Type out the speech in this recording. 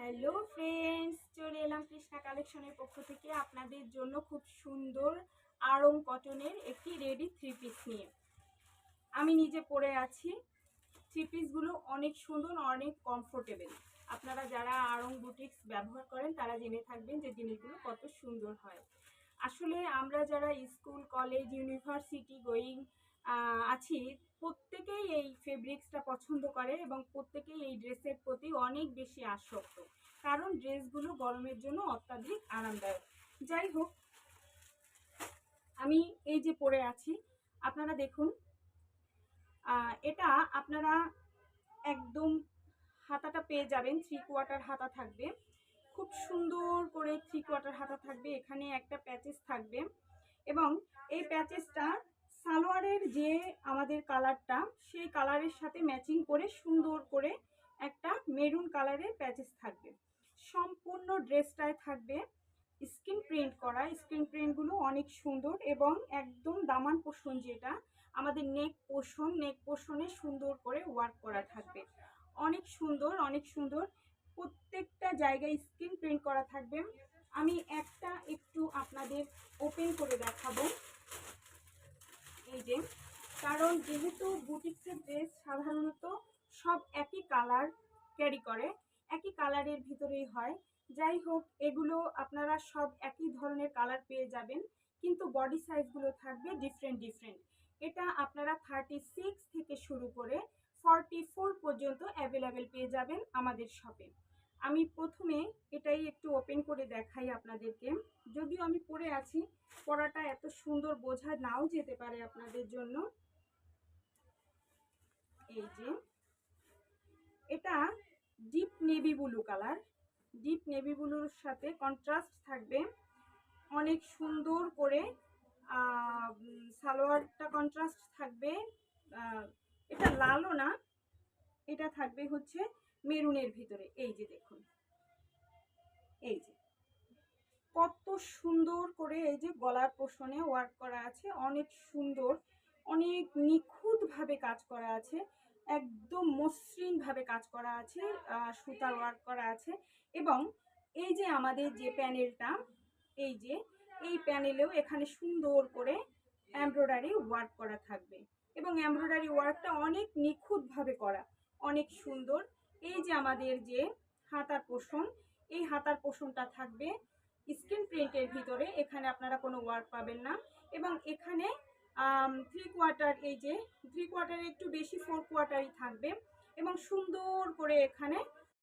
Hello friends, চলে এলাম কৃষ্ণা কালেকশনের পক্ষ থেকে আপনাদের জন্য খুব সুন্দর আড়ং কটনের একটি রেডি থ্রি পিস নিয়ে। আমি নিজে পরে আছি। থ্রি পিসগুলো অনেক সুন্দর, অনেক কমফোর্টেবল আপনারা যারা আড়ং বুটিক্স ব্যবহার করেন, তারা জেনে থাকবেন যে জিনিসগুলো কত সুন্দর হয়। আসলে আমরা যারা স্কুল কলেজ ইউনিভার্সিটি গোয়িং আছি। প্রত্যেকেই এই ফেব্রিক্সটা পছন্দ করে এবং প্রত্যেকেই এই ড্রেসের প্রতি অনেক বেশি আসক্ত। কারণ ড্রেসগুলো গরমের জন্য অত্যাধিক আরামদায়ক। যাই হোক, আমি এই যে পরে আছি, আপনারা দেখুন এটা আপনারা একদম হাতাটা পেয়ে যাবেন থ্রি কোয়ার্টার হাতা থাকবে। খুব সুন্দর করে থ্রি কোয়ার্টার হাতা থাকবে, এখানে একটা প্যাচেস থাকবে। এবং এই প্যাচেসটা সালোয়ারের যে আমাদের কালারটা, সেই কালারের সাথে ম্যাচিং করে সুন্দর করে একটা মেরুন কালারের প্যাচেস থাকবে। সম্পূর্ণ ড্রেসটায় থাকবে। স্ক্রিন প্রিন্ট করা স্ক্রিন প্রিন্টগুলো অনেক সুন্দর এবং একদম দামান পোষণ যেটা, আমাদের নেক পোষণ নেক পোষণে সুন্দর করে ওয়ার্ক করা থাকবে। অনেক সুন্দর অনেক সুন্দর। প্রত্যেকটা জায়গায় স্ক্রিন প্রিন্ট করা থাকবে। আমি একটা একটু আপনাদের ওপেন করে দেখাবো। এই যে, কারণ যেহেতু বুটিক্সের ড্রেস সাধারণত সব একই কালার ক্যারি করে, একই কালারের ভিতরেই হয়। যাই হোক, এগুলো আপনারা সব একই ধরনের কালার পেয়ে যাবেন, কিন্তু বডি সাইজগুলো থাকবে ডিফারেন্ট ডিফারেন্ট এটা আপনারা থার্টি সিক্স থেকে শুরু করে ফর্টি ফোর পর্যন্ত অ্যাভেলেবেল পেয়ে যাবেন আমাদের শপে আমি প্রথমে এটাই একটু ওপেন করে দেখাই আপনাদেরকে। যদিও আমি পরে আছি পরাটা এত সুন্দর বোঝা নাও যেতে পারে আপনাদের জন্য। এই যে, এটা deep navy blue colour deep navy ব্লুর সাথে কন্ট্রাস্ট থাকবে। অনেক সুন্দর করে সালোয়ারটা কন্ট্রাস্ট থাকবে। এটা লালও না, এটা থাকবে হচ্ছে মেরুনের ভিতরে। এই যে দেখুন। এই যে। কত সুন্দর করে এই যে গলার পোষণে ওয়ার্ক করা আছে। অনেক সুন্দর, অনেক নিখুঁতভাবে কাজ করা আছে। একদম মসৃণভাবে কাজ করা আছে সুতার ওয়ার্ক করা আছে এবং এই যে আমাদের যে প্যানেলটা, এই যে, এই প্যানেলেও এখানে সুন্দর করে এমব্রয়ডারি ওয়ার্ক করা থাকবে। এবং এমব্রয়ডারি ওয়ার্কটা অনেক নিখুঁতভাবে করা, অনেক সুন্দর। এই যে আমাদের যে হাতার পোষণ, এই হাতার পোষণটা থাকবে স্ক্রিন প্রিন্টের ভিতরে, এখানে আপনারা কোনো ওয়ার্ক পাবেন না। এবং এখানে থ্রি কোয়ার্টার এই যে থ্রি কোয়ার্টারে একটু বেশি ফোর কোয়ার্টারই থাকবে। এবং সুন্দর করে এখানে